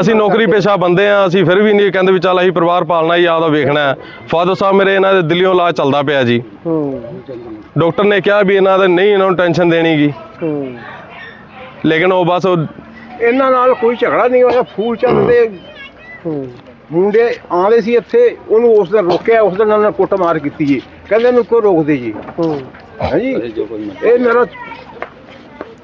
ਅਸੀਂ ਨੌਕਰੀ ਪੇਸ਼ਾ ਬੰਦੇ ਆ ਅਸੀਂ ਫਿਰ ਵੀ ਨਹੀਂ ਕਹਿੰਦੇ ਵੀ ਚੱਲ ਅਸੀਂ ਪਰਿਵਾਰ ਪਾਲਣਾ ਹੀ ਆਪਦਾ ਵੇਖਣਾ ਫਾਦਰ ਸਾਹਿਬ ਮੇਰੇ ਇਹਨਾਂ ਦੇ ਦਿੱਲੀੋਂ ਇਲਾਜ ਚੱਲਦਾ ਪਿਆ ਜੀ। ਹੂੰ ਡਾਕਟਰ ਨੇ ਕਿਹਾ ਵੀ ਇਹਨਾਂ ਦੇ ਨਹੀਂ ਇਹਨਾਂ ਨੂੰ ਟੈਨਸ਼ਨ ਦੇਣੀਗੀ ਹੂੰ ਲੇਕਿਨ ਉਹ ਬਸ ਇਹਨਾਂ ਨਾਲ ਕੋਈ ਝਗੜਾ ਨਹੀਂ ਹੋਇਆ ਫੂਲ ਚੰਦ ਦੇ ਹੂੰ ਮੁੰਡੇ ਆਉਂਦੇ ਸੀ ਇੱਥੇ ਉਹਨੂੰ ਉਸ ਦਿਨ ਰੋਕਿਆ ਉਸ ਦਿਨ ਉਹਨਾਂ ਨੇ ਕੁੱਟਮਾਰ ਕੀਤੀ ਜੀ। ਕਹਿੰਦੇ ਇਹਨੂੰ ਕਿਉਂ ਰੋਕਦੇ ਜੀ। ਹੂੰ। ਹਾਂਜੀ ਇਹ ਮੇਰਾ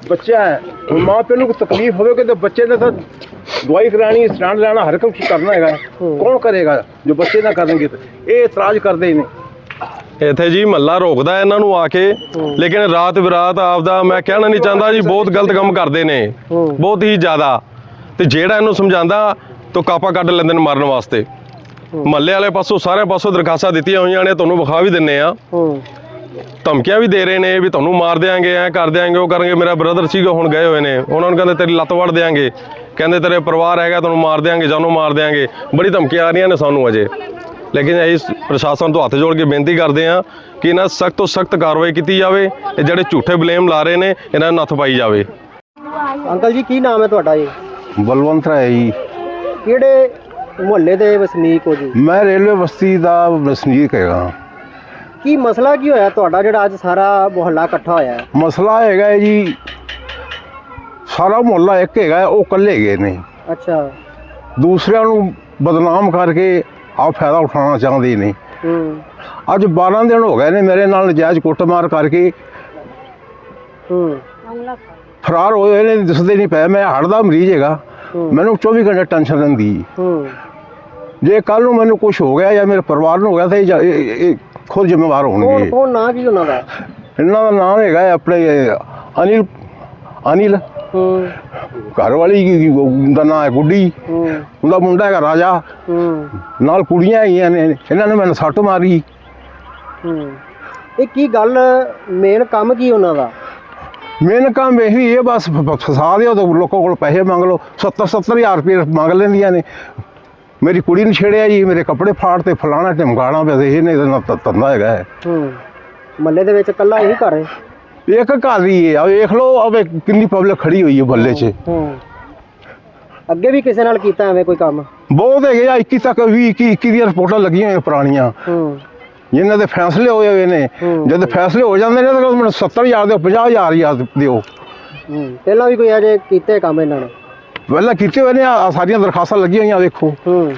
ਬੱਚਾ ਹੈ ਹੁਣ ਮਾਂ ਪਿਓ ਨੂੰ ਕੋਈ ਤਕਲੀਫ ਹੋਵੇ ਕਿ ਬੱਚੇ ਨੇ ਤਾਂ ਦਵਾਈ ਕਰਾਣੀ ਸਟੈਂਡ ਲੈਣਾ ਹਰ ਕੁਝ ਕਰਨਾ ਹੈਗਾ। ਕੌਣ ਕਰੇਗਾ ਜੋ ਬੱਚੇ ਨਾ ਕਰਨਗੇ? ਤੇ ਇਹ ਇਤਰਾਜ਼ ਕਰਦੇ ਹੀ ਨੇ। ਇੱਥੇ ਜੀ ਮਹੱਲਾ ਰੋਕਦਾ ਇਹਨਾਂ ਨੂੰ ਆ ਕੇ ਲੇਕਿਨ ਰਾਤ ਬਿਰਾਤ ਆਪਦਾ ਮੈਂ ਕਹਿਣਾ ਨਹੀਂ ਚਾਹੁੰਦਾ ਜੀ ਬਹੁਤ ਗਲਤ ਕੰਮ ਕਰਦੇ ਨੇ। ਬਹੁਤ ਹੀ ਜ਼ਿਆਦਾ। ਤੇ ਜਿਹੜਾ ਇਹਨੂੰ ਸਮਝਾਉਂਦਾ ਤੋ ਕਾਪਾ ਕੱਢ ਲੈਂਦੇ ਨੇ ਮਾਰਨ ਵਾਸਤੇ। ਮਹੱਲੇ ਵਾਲੇ ਪਾਸੋਂ ਸਾਰੇ ਪਾਸੋਂ ਦਰਖਾਸਤਾਂ ਦਿੱਤੀਆਂ ਹੋਈਆਂ ਨੇ ਤੁਹਾਨੂੰ ਵਿਖਾ ਵੀ ਦਿੰਨੇ ਆ। ਹੂੰ। ਧਮਕੀਆਂ ਵੀ ਦੇ ਰਹੇ ਨੇ ਵੀ ਤੁਹਾਨੂੰ ਮਾਰ ਦਿਆਂਗੇ ਐ ਕਰ ਦਿਆਂਗੇ ਉਹ ਕਰਾਂਗੇ ਮੇਰਾ ਬ੍ਰਦਰ ਸੀਗਾ ਹੁਣ ਗਏ ਹੋਏ ਨੇ। ਉਹਨਾਂ ਨੂੰ ਕਹਿੰਦੇ ਤੇਰੀ ਲੱਤ ਵੜ ਦਿਆਂਗੇ। ਕਹਿੰਦੇ ਤੇਰੇ ਪਰਿਵਾਰ ਹੈਗਾ ਤੁਹਾਨੂੰ ਮਾਰ ਦਿਆਂਗੇ ਜਾਨੋਂ ਮਾਰ ਦਿਆਂਗੇ। ਬੜੀ ਧਮਕੀਆਂ ਆ ਰਹੀਆਂ ਨੇ ਸਾਨੂੰ ਅਜੇ। ਲੇਕਿਨ ਇਸ ਪ੍ਰਸ਼ਾਸਨ ਤੋਂ ਹੱਥ ਜੋੜ ਕੇ ਬੇਨਤੀ ਕਰਦੇ ਆ ਕਿ ਇਹਨਾਂ ਸਖਤ ਤੋਂ ਸਖਤ ਕਾਰਵਾਈ ਕੀਤੀ ਜਾਵੇ। ਇਹ ਜਿਹੜੇ ਝੂਠੇ ਬਲੇਮ ਲਾ ਰਹੇ ਨੇ ਇਹਨਾਂ ਨੂੰ ਨੱਥ ਪਾਈ ਜਾਵੇ। ਅੰਕਲ ਜੀ ਕੀ ਨਾਮ ਹੈ ਤੁਹਾਡਾ ਜੀ? ਬਲਵੰਤ ਰਾਏ ਜੀ। ਕਿਹੜੇ ਮੁਹੱਲੇ ਦੇ ਵਸਨੀਕ ਹੋ ਜੀ? ਮੈਂ ਰੇਲਵੇ ਬਸਤੀ ਦਾ ਵਸਨੀਕ ਹੈਗਾ। ਕੀ ਮਸਲਾ ਕੀ ਹੋਇਆ ਤੁਹਾਡਾ ਜਿਹੜਾ ਅੱਜ ਸਾਰਾ ਮੁਹੱਲਾ ਇਕੱਠਾ ਹੋਇਆ ਹੈ? ਮਸਲਾ ਹੈਗਾ ਹੈ ਜੀ ਸਾਰਾ ਮੁਹੱਲਾ ਇੱਕ ਹੈਗਾ ਉਹ ਇਕੱਲੇ ਗਏ ਨੇ। ਅੱਛਾ। ਦੂਸਰਿਆਂ ਨੂੰ ਬਦਨਾਮ ਕਰਕੇ ਆ ਫਾਇਦਾ ਉਠਾਉਣਾ ਚਾਹੁੰਦੇ ਨੇ। ਹੂੰ। ਅੱਜ 12 ਦਿਨ ਹੋ ਗਏ ਨੇ ਮੇਰੇ ਨਾਲ ਨਜਾਇਜ਼ ਕੁੱਟਮਾਰ ਕਰਕੇ। ਹੂੰ। ਫਰਾਰ ਹੋਏ ਨੇ ਦਿਸਦੇ ਨਹੀਂ ਪਏ। ਮੈਂ ਹੜ੍ਹ ਦਾ ਮਰੀਜ਼ ਹੈਗਾ। ਮੈਨੂੰ 24 ਘੰਟੇ ਟੈਨਸ਼ਨ ਰਹਿੰਦੀ। ਹੂੰ। ਜੇ ਕੱਲ ਨੂੰ ਮੈਨੂੰ ਕੁਝ ਹੋ ਗਿਆ ਜਾਂ ਮੇਰੇ ਪਰਿਵਾਰ ਨੂੰ ਹੋ ਗਿਆ ਤਾਂ ਇਹ ਖੁਦ ਜ਼ਿੰਮੇਵਾਰ ਕੌਣ ਹੋਣਗੇ। ਕੌਣ ਨਾਂ ਕੀ ਉਹਨਾਂ ਦਾ? ਇਹਨਾਂ ਦਾ ਨਾਮ ਹੈਗਾ ਹੈ ਆਪਣੇ ਅਨਿਲ ਅਨਿਲ। ਹੂੰ। ਘਰ ਵਾਲੀ ਦਾ ਨਾਮ ਹੈ ਗੁੱਡੀ। ਹੂੰ। ਉਹਦਾ ਮੁੰਡਾ ਹੈਗਾ ਰਾਜਾ। ਹੂੰ। ਨਾਲ ਕੁੜੀਆਂ ਹੈਗੀਆਂ ਨੇ। ਇਹਨਾਂ ਨੇ ਮੈਨੂੰ ਸੱਟ ਮਾਰੀ। ਹੂੰ। ਇਹ ਕੀ ਗੱਲ ਮੇਨ ਕੰਮ ਕੀ ਉਹਨਾਂ ਦਾ? ਮੇਨ ਕੰਮ ਇਹੀ ਇਹ ਬਸ ਫ- ਫ- ਫਸਾ ਦਿਓ ਤੇ ਲੋਕਾਂ ਕੋਲ ਪੈਸੇ ਮੰਗ ਲਓ। 70 70000 ਰੁਪਏ ਮੰਗ ਲੈਂਦੀਆਂ ਨੇ। ਮੇਰੀ ਕੁੜੀ ਨੂੰ ਛੇੜਿਆ ਜੀ ਮੇਰੇ ਕੱਪੜੇ ਫਾੜ ਤੇ ਫਲਾਣਾ ਪਿਆ ਤੇ ਇਹਨੇ ਇਹਦੇ ਨਾਲ ਧੰਦਾ ਹੈਗਾ ਹੈ। ਹੂੰ ਮਹੱਲੇ ਦੇ ਵਿੱਚ ਇਕੱਲਾ ਇਹੀ ਘਰ ਹੈ? ਇੱਕ ਘਰ ਹੀ ਹੈ ਆ ਵੇਖ ਲਓ ਆ ਵੇ ਕਿੰਨੀ ਪਬਲਿਕ ਖੜੀ ਹੋਈ ਹੈ ਬੱਲੇ 'ਚ। ਹੂੰ ਅੱਗੇ ਵੀ ਕਿਸੇ ਨਾਲ ਕੀਤਾ ਐਵੇਂ ਕੋਈ ਕੰਮ? ਬਹੁਤ ਹੈਗੇ ਆ 21 ਤੱਕ 20 21 21 ਦੀਆਂ ਰਿਪੋਰਟਾਂ ਲੱਗੀਆਂ ਹੋਈਆਂ ਪੁਰਾਣੀਆਂ। ਹੂੰ। ਜਿਨ੍ਹਾਂ ਦੇ ਫੈਸਲੇ ਹੋਏ ਹੋਏ ਨੇ। ਜਦ ਫੈਸਲੇ ਹੋ ਜਾਂਦੇ ਨੇ ਤਾਂ ਮੈਨੂੰ 70000 ਦਿਓ 50000 ਯਾਦ ਦਿਓ। ਹੂੰ ਪਹਿਲਾਂ ਵੀ ਕੋਈ ਅਜੇ ਕੀਤੇ ਕੰਮ ਇਹਨਾਂ ਨੇ? ਪਹਿਲਾਂ ਕੀਤੇ ਹੋਏ ਨੇ ਆ ਸਾਰੀਆਂ ਦਰਖਾਸਤਾਂ ਲੱਗੀਆਂ ਹੋਈਆਂ ਵੇਖੋ। ਹੂੰ।